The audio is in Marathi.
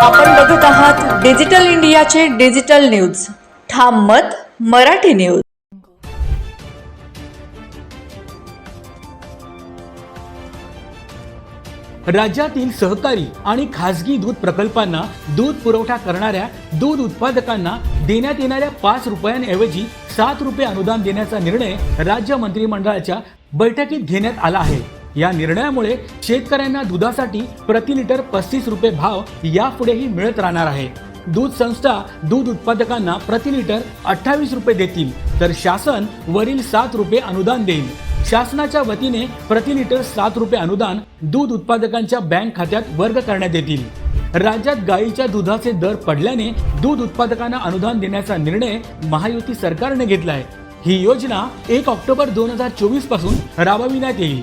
आपण बघत आहात डिजिटल इंडियाचे डिजिटल न्यूज. ठाम मत मराठी न्यूज. राज्यातील सहकारी आणि खासगी दूध प्रकल्पांना दूध पुरवठा करणाऱ्या दूध उत्पादकांना देण्यात येणाऱ्या पाच रुपयांऐवजी सात रुपये अनुदान देण्याचा निर्णय राज्य मंत्रिमंडळाच्या बैठकीत घेण्यात आला आहे. या निर्णयामुळे शेतकऱ्यांना दुधासाठी प्रति लिटर पस्तीस रुपये भाव यापुढेही मिळत राहणार आहे. दूध संस्था दूध उत्पादकांना प्रति लिटर अठ्ठावीस रुपये देतील तर शासन वरील सात रुपये अनुदान देईल. शासनाच्या वतीने प्रति लिटर सात रुपये अनुदान दूध उत्पादकांच्या बँक खात्यात वर्ग करण्यात येतील. राज्यात गायीच्या दुधाचे दर पडल्याने दूध उत्पादकांना अनुदान देण्याचा निर्णय महायुती सरकारने घेतला आहे ही योजना एक ऑक्टोबर दोन हजार चोवीसपासून राबविण्यात येईल.